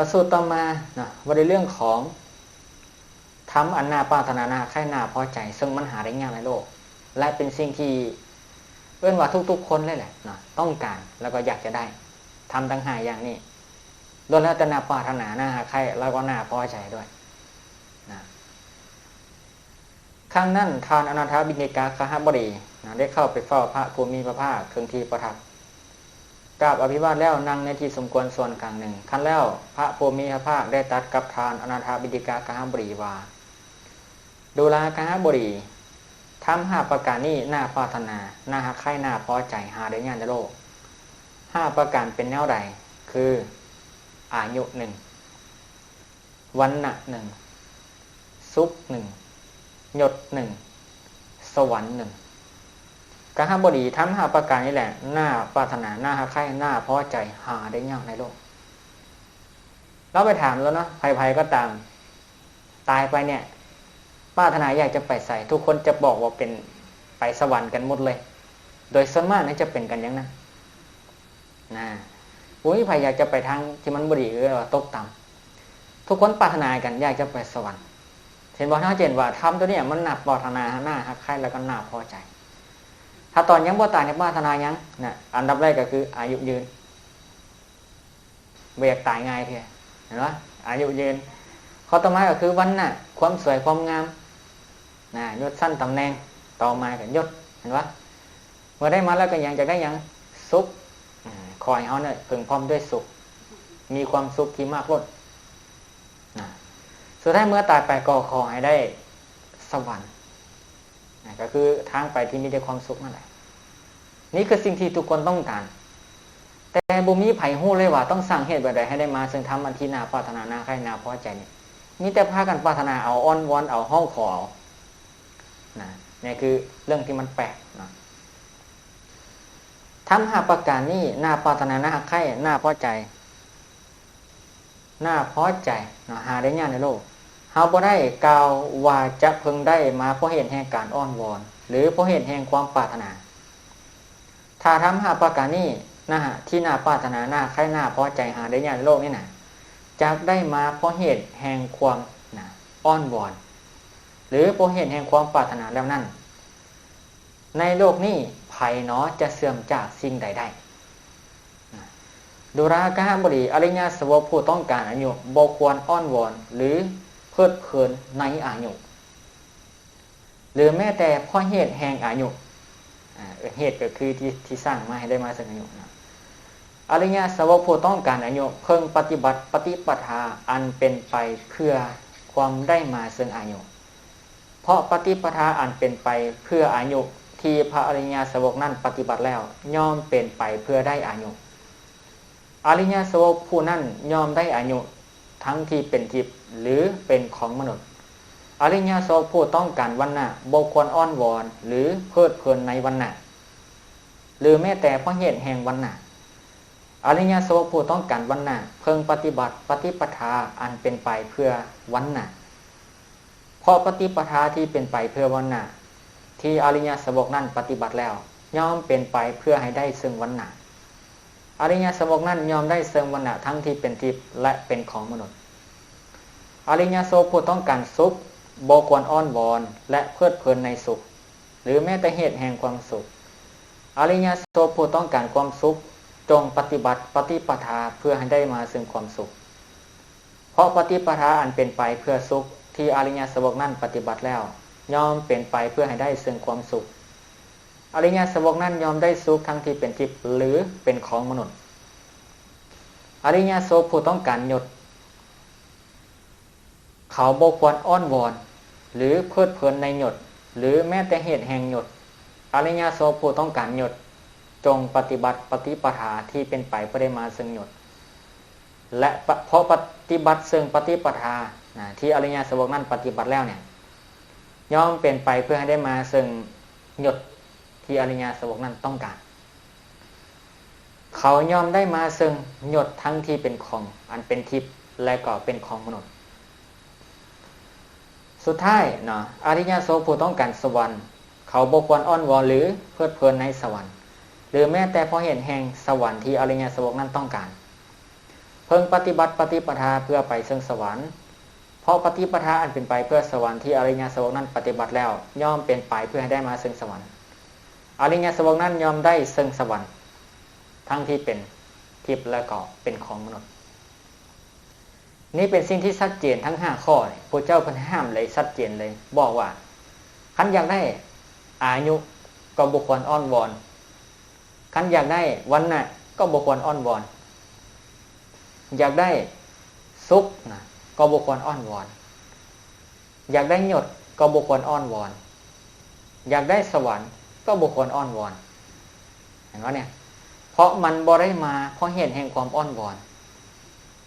ระสูตรต่อมานะว่าในเรื่องของทำอันนาปารถนานาใครนาพอใจ ซึ่งมันหาได้ยากในโลก และเป็นสิ่งที่เอื้อนว่าทุก ๆ คนเลยแหละนะต้องการแล้วก็อยากจะได้ทำตั้งหาอย่างนี้ล้วนแล้วแต่นาปารถนานาใครแล้วก็นาพอใจด้วยนะครั้งนั้นทานอนาถาบิณิกาคาหบดีนะได้เข้าไปเฝ้าพระภูมิพระภาคเครื่องทีประทับ กราบอภิวาทแล้วนั่งในที่สมควรส่วนกลางหนึ่งขั้นแล้วพระภูมิพระภาคได้ตัดกับทานอนาถาบิณิกาคหบดีวาดูแลคหบดีทำห้าประการนี้หน้าปรารถนาหน้าหักไข่หน้าพอใจหาได้งานในโลกห้าประการเป็นแนวใด คืออายุหนึ่งวันณะหนึ่งสุขหนึ่งหยดหนึ่งสวรรค์หนึ่ง การหบดีทำห้าประการนี้แหละหน้าปรารถนาหน้าหักไข่หน้าพอใจหาได้ยากในโลก เราไปถามแล้วเนาะภัยๆก็ตาม ตายไปเนี่ยปรารถนาอยากจะไปใส่ ทุกคนจะบอกว่าเป็นไปสวรรค์กันหมดเลย โดยส่วนมากนี่จะเป็นกันอย่างนั้นนะอุ้ยภัยอยากจะไปทางที่มันบดีหรือว่าตกต่ำทุกคนปรารถนากันอยากจะไปสวรรค์เห็นบอกท่าเจนว่าทำตัวเนี้ยมันหนักปรารถนาหน้าหักใครแล้วก็หน้าพอใจ ถ้าตอนยังบ่ตายในปรารถนายังนะอันดับแรกก็คือ อายุยืนเบียกตายง่ายเทียเห็นไหมอายุยืนข้อต่อมาก็คือวันน่ะ ความสวยความงามนะยศสั้นตำแหน่งต่อมากับยศเห็นปะเมื่อได้มาแล้วก็ยังจะได้ยังสุขคอยเขาเนี่ยพึงพร้อมด้วยสุข มีความสุขที่มากล้นสุดท้ายเมื่อตายไปก็ขอให้ได้สวรรค์ ก็คือทางไปที่มีแต่ความสุขนั่นแหละนี่คือสิ่งที่ทุกคนต้องการ แต่บุมีไผ่หู้เลยว่าต้องสั่งเหตุแบบใดให้ได้มา ซึ่งทำอันที่นาปรารถนานาใครนาพอใจเนี่ยมีแต่พากันปรารถนาเอาอ้อนวอนเอาห้องขอนะนี่คือเรื่องที่มันแปลกนะทำหาประการนี้หน้าปรารถนาหน้าไข่หน้าพอใจหน้าพอใจนะหาได้ยากในโลก เฮาบ่ได้กล่าวว่าจะพึงได้มาเพราะเหตุแห่งการอ้อนวอน หรือเพราะเหตุแห่งความปรารถนา ถ้าทำหาประการนี้นะฮะที่หน้าปรารถนาหน้าไข่หน้าพอใจหาได้ยากในโลกนี่นะจากได้มาเพราะเหตุแห่งความนะอ้อนวอน หรือเพราะเหตุแห่งความปรารถนาแล้วนั่นในโลกนี้ภัยเนาะจะเสื่อมจากสิ่งใดได้ดุรากาบรีอริยสวผู้ต้องการอายุบควรอ้อนวอน หรือ ลิดเพลินในอายุหรือแม้แต่เพราะเหตุแห่งอายุเหตุก็คือที่ที่สร้างมาให้ได้มาสึงอายุนะอริยสาวกผู้ต้องการอายุเพิ่งปฏิบัติปฏิปทาอันเป็นไปเพื่อความได้มาซึ่งอายุเพราะปฏิปทาอันเป็นไปเพื่ออายุที่พระอริยสาวกนั้นปฏิบัติแล้วย่อมเป็นไปเพื่อได้อายุอริยสาวกผู้นั้นย่อมได้อายุทั้งที่เป็นทิพย์ หรือเป็นของมนุษย์ อริยสาวกผู้ต้องการวันน่ะบกควรอ้อนวอน หรือเพลิดเพลินในวันนะหรือแม้แต่เพราะเหตุแห่งวันนะอริยสาวกผู้ต้องการวันนะเพิ่งปฏิบัติปฏิปทาอันเป็นไปเพื่อวันนะเพราะปฏิปทาที่เป็นไปเพื่อวันนะที่อริยสาวกนั่นปฏิบัติแล้ว ย่อมเป็นไปเพื่อให้ได้ซึ่งวันหนาอริยสาวกนั่นยอมได้ซึ่งวันหนาทั้งที่เป็นทิพย์และเป็นของมนุษย์ อริยสาวกผู้ต้องการสุขโบกวนอ้อนวอนและเพลิดเพลินในสุข หรือแม้แต่เหตุแห่งความสุข อริยสาวกผู้ต้องการความสุข จงปฏิบัติปฏิปทาเพื่อให้ได้มาซึ่งความสุข เพราะปฏิปทาอันเป็นไปเพื่อสุขที่อริยสวกนั่นปฏิบัติแล้วย่อมเป็นไปเพื่อให้ได้ซึ่งความสุข อริยสวกนั้นยอมได้สุขทั้งที่เป็นทิพย์หรือเป็นของมนุษย์ อริยสาวกผู้ต้องการหยด เขาบกควรอ้อนวอน หรือเพลิดเพลินในหยด หรือแม้แต่เหตุแห่งหยดอริยสาวกผู้ต้องการหยด จงปฏิบัติปฏิปทาที่เป็นไปเพื่อได้มาซึ่งหยด และเพราะปฏิบัติซึ่งปฏิปทาที่อริยสาวกนั้นปฏิบัติแล้วเนี่ยย่อมเป็นไปเพื่อให้ได้มาซึ่งหยดที่อริยสาวกนั้นต้องการ เขาย่อมได้มาซึ่งหยดทั้งที่เป็นของอันเป็นทิพย์และก็เป็นของมนุษย์ สุดท้ายเนาะอริยโสผู้ต้องการสวรรค์เขาบควรอ้อนวอนหรือเพลิดเพลินในสวรรค์ หรือแม้แต่พอเห็นแห่งสวรรค์ที่อริยสวกนั้นต้องการ เพิ่งปฏิบัติปฏิปทาเพื่อไปซึ่งสวรรค์ เพราะปฏิปทาอันเป็นไปเพื่อสวรรค์ที่อริยสวกนั้นปฏิบัติแล้ว ย่อมเป็นไปเพื่อให้ได้มาซึ่งสวรรค์ อริยสวกนั้นยอมได้ซึ่งสวรรค์ ทั้งที่เป็นทิพย์และก็เป็นของมนุษย์ นี่เป็นสิ่งที่ชัดเจนทั้งห้าข้อพระเจ้าพันห้ามเลยชัดเจนเลย บอกว่าคันอยากได้อายุก็บุคคลอ้อนวอนคันอยากได้วันน่ะก็บุคคลอ้อนวอน อยากได้สุขนะก็บุคคลอ้อนวอน อยากได้หยดก็บุคคลอ้อนวอน อยากได้สวรรค์ ก็บุคคลอ้อนวอนเห็นไหมเนี่ย เพราะมันบ่ได้มาเพราะเหตุแห่งความอ้อนวอน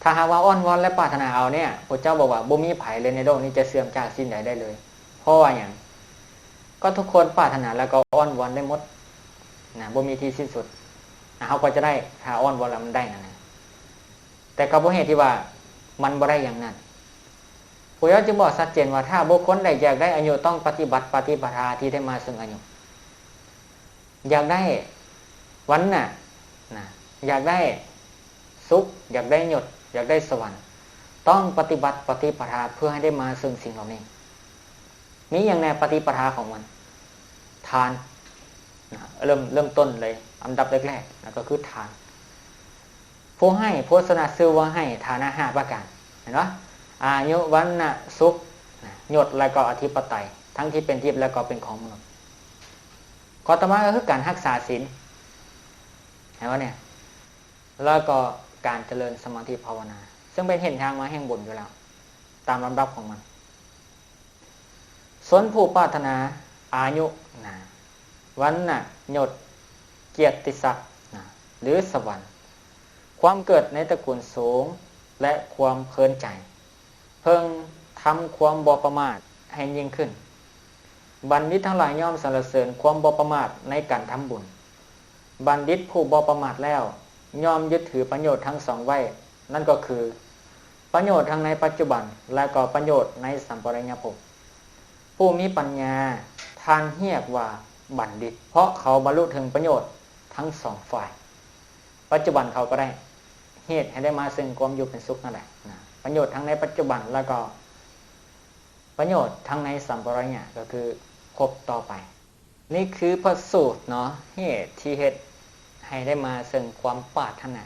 ถ้าหาว่าอ้อนวอนและปรารถนาเอาเนี่ยพระเจ้าบอกว่าบ่มีไผ่เลยในโลกนี้จะเสื่อมจากสิ้นใดได้เลย เพราะว่าอย่าง ก็ทุกคนปรารถนาแล้วก็อ้อนวอนได้หมดนะบ่มีที่สิ้นสุดเขาก็จะได้ถ้าอ้อนวอนแล้วมันได้นะนะแต่ก็บ่เหตุที่ว่ามันบ่ได้อย่างนั้นพระเจ้าจึงบอกชัดเจนว่าถ้าบุคคลใดอยากได้อายุต้องปฏิบัติปฏิปทาที่ได้มาซึ่งอายุอยากได้วันน่ะนะอยากได้สุข อยากได้หยด อยากได้สวรรค์ ต้องปฏิบัติปฏิปทาเพื่อให้ได้มาซึ่งสิ่งเหล่านี้ มีอย่างแนปฏิปทาของมัน ทานนะเริ่มเริ่มต้นเลย อันดับแรกๆนะก็คือทานผู้ให้โพสนาซื้อว่าให้ฐานะห้าประการเห็นไหมอายุวันนะสุขหยดและก็อธิปไตย ทั้งที่เป็นทิพย์และก็เป็นของมนุษย์ข้อต่อมาก็คือการรักษาศีลเห็นไหมเนี่ยแล้วก็ การเจริญสมาธิภาวนา ซึ่งเป็นเห็นทางมาแห่งบุญอยู่แล้ว ตามลำดับของมันส่วนผู้ปรารถนาอายุนะวันนะหยดเกียรติศักดิ์นะหรือสวรรค์ ความเกิดในตระกูลสูงและความเพลินใจ เพิ่งทำความบอประมาทให้ยิ่งขึ้น บัณฑิตทั้งหลายย่อมสรรเสริญความบอประมาทในการทำบุญ บัณฑิตผู้บอประมาทแล้ว ยอมยึดถือประโยชน์ทั้งสองไว้ นั่นก็คือ ประโยชน์ทั้งในปัจจุบัน และก็ประโยชน์ในสัมปรายภพผู้มีปัญญาทานเรียกว่าบัณฑิต เพราะเขาบรรลุถึงประโยชน์ทั้งสองฝ่าย ปัจจุบันเขาก็ได้เหตุให้ได้มาซึ่งความอยู่เป็นสุขนั่นแหละนะประโยชน์ทั้งในปัจจุบันแล้วก็ประโยชน์ทั้งในสัมปรายะก็คือครบต่อไป นี่คือพระสูตรเนาะเหตุที่เหตุ ให้ได้มาซึ่งความปรารถนา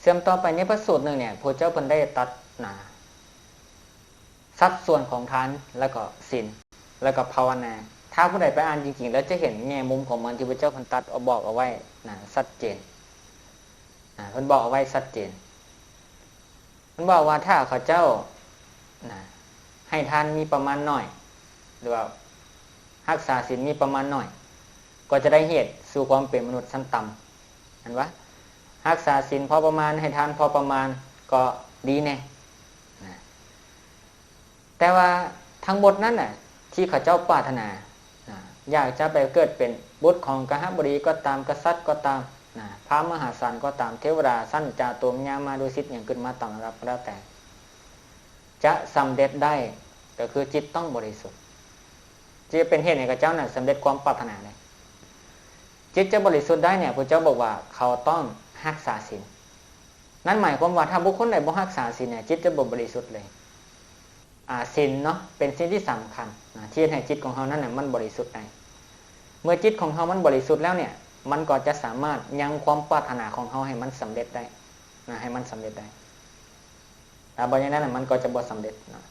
เสื่อมต่อไปในพระสูตรหนึ่งเนี่ยพระเจ้าเพิ่นได้ตัดหนาสัดส่วนของทานแล้วก็ศีลแล้วก็ภาวนา ถ้าผู้ใดไปอ่านจริงๆ แล้วจะเห็นแง่มุมของมันที่พระเจ้าเพิ่นตัดเอาบอกเอาไว้นะชัดเจนนะเพิ่นบอกเอาไว้ชัดเจนเพิ่นบอกว่าถ้าเขาเจ้านะให้ทานมีประมาณหน่อยหรือว่ารักษาศีลมีประมาณหน่อย ก็จะได้เหตุสู่ความเป็นมนุษย์ชั้นต่ำเห็นวะรักษาศีลพอประมาณให้ทานพอประมาณก็ดีแน่แต่ว่าทั้งหมดนั้นน่ะที่ข้าเจ้าปรารถนา อยากจะไปเกิดเป็นบุตรของกหบดีก็ตามกษัตริย์ก็ตามพระมหาศาลก็ตามเทวดาสั้นจาตัวมยามาดูสิทธิ์อย่างขึ้นมาต่างรับแล้วแต่ จะสำเร็จได้ก็คือจิตต้องบริสุทธิ์จะเป็นเหตุให้กับเจ้าน่ะสำเร็จความปรารถนาเลย จิตจะบริสุทธิ์ได้เนี่ยพระเจ้าบอกว่าเขาต้องรักษาศีลนั่นหมายความว่าถ้าบุคคลใดบ่รักษาศีลเนี่ยจิตจะบบริสุทธิ์เลยอ่าศีลเนาะเป็นสิ่งที่สำคัญนะที่ให้จิตของเขานั้นน่ะมันบริสุทธิ์ได้เมื่อจิตของเขามันบริสุทธิ์แล้วเนี่ย มันก็จะสามารถยังความปรารถนาของเขาให้มันสำเร็จได้นะให้มันสำเร็จได้แต่บางอย่างนั้นมันก็จะบ่สำเร็จนะ